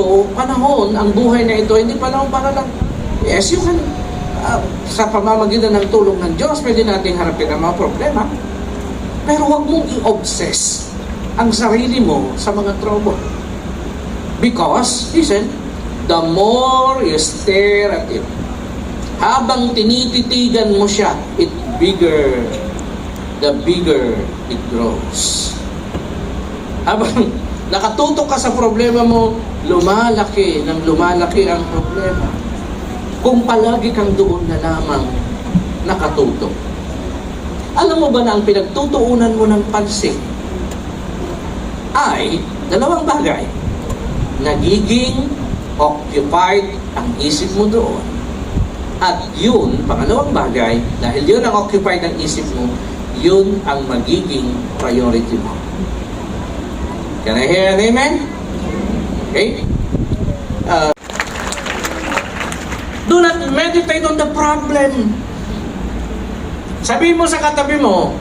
Ito panahon, ang buhay na ito, hindi panahon para lang, yes, you can, ah, sa pamamagitan ng tulong ng Diyos, pwede nating harapin ang mga problema. Pero huwag mong i-obsess ang sarili mo sa mga trouble. Because, listen, the more you stare at it, habang tinititigan mo siya, it bigger, the bigger it grows. Habang nakatutok ka sa problema mo, lumalaki ng lumalaki ang problema. Kung palagi kang doon na lamang nakatutok. Alam mo ba na ang pinagtutuunan mo ng pansin ay dalawang bagay. Nagiging occupied ang isip mo doon. At yun, pangalawang bagay, dahil yun ang occupied ang isip mo, yun ang magiging priority mo. Can I hear an amen? Okay? Uh, do not meditate on the problem. Sabihin mo sa katabi mo,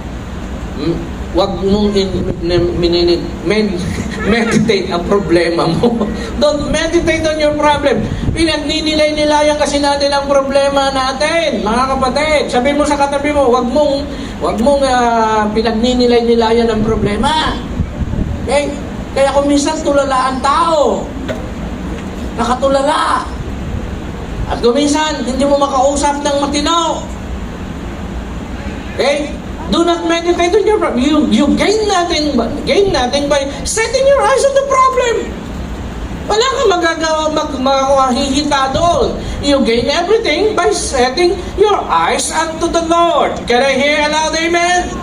"Hmm, wag mong in, in- minin- med- meditate ang problema mo. Don't meditate on your problem. Pinagninilayan kasi natin ang problema natin, mga kapatid. Sabihin mo sa katabi mo, wag mong wag mong uh, pinagninilayan ang problema. Okay? Kaya kung minsan tulala ang tao, nakatulala. At kung minsan, hindi mo makausap ng matino. Okay? Do not meditate on your problem. You, you gain nothing, but- gain nothing by setting your eyes on the problem. Wala kang magagawa, mag, makahihita doon. You gain everything by setting your eyes unto the Lord. Can I hear a loud amen?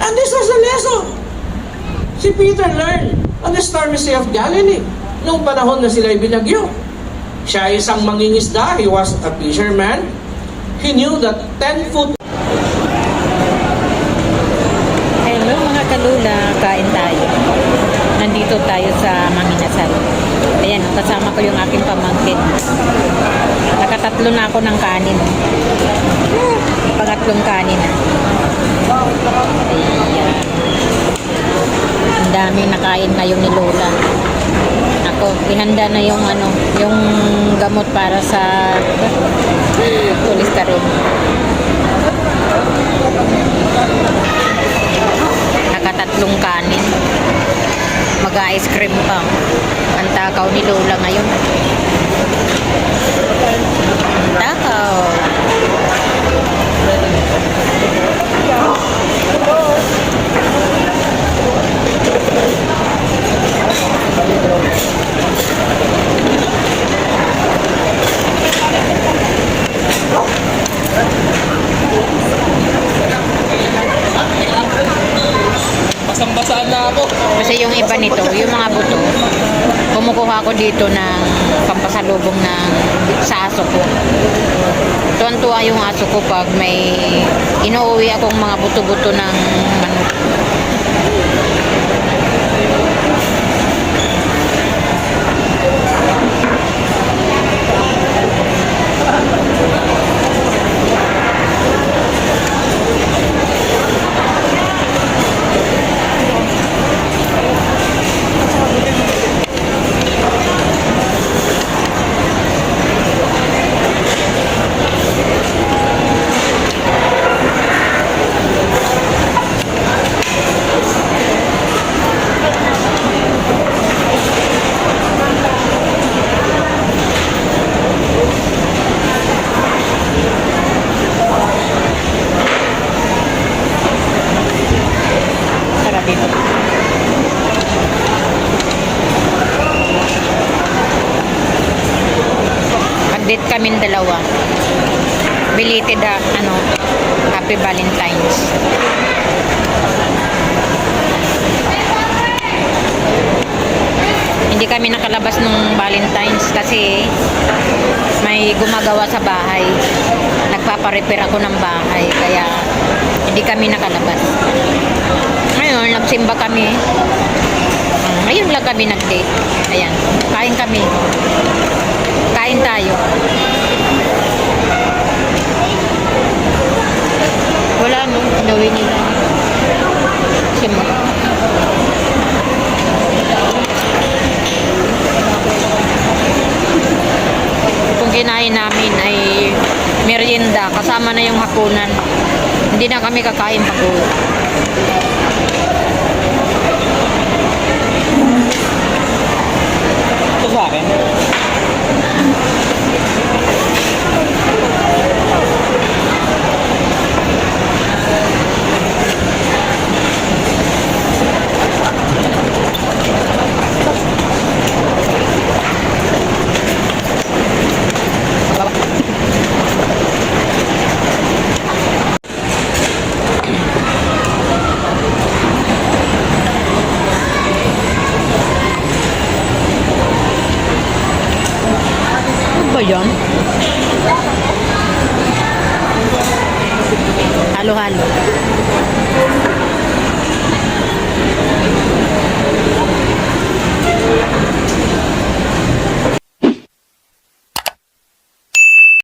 And this was a lesson. Si Peter learned on the stormy sea of Galilee. Noong panahon na sila binagyo. Siya ay isang mangingisda. He was a fisherman. He knew that 10 foot Hello mga kalula, kain tayo. Nandito tayo sa Manginasal. Ayan, kasama ko yung aking pamangkin. Nakatatlo na ako ng kanin. Pangatlong kanin. Ayan. Daming nakain ngayon ni Lola. Ako, ihanda na yung ano, yung gamot para sa cholesterol. nakatatlong kanin. Mag-ice cream pa. Ang takaw ni Lola ngayon. Takaw. Basang-basaan na ako. Kasi yung iba nito, yung mga buto, kumukuha ko dito ng pampasalubong ng sa aso ko. Tuwan-tuwa yung aso ko pag may inuuwi akong mga buto-buto ng manok. Kaming dalawa. Belated ah, ano, Happy Valentine's. Hindi kami nakalabas nung Valentine's kasi may gumagawa sa bahay. Nagpaparepair ako ng bahay kaya hindi kami nakalabas. Ngayon, nagsimba kami. Ngayon lang kami nag-date. Ayan, kain kami. Kain tayo. Wala no, gawin nila. Simba. Kinain namin ay merienda kasama na yung hapunan. Hindi na kami kakain pag uwi. Halo-halo.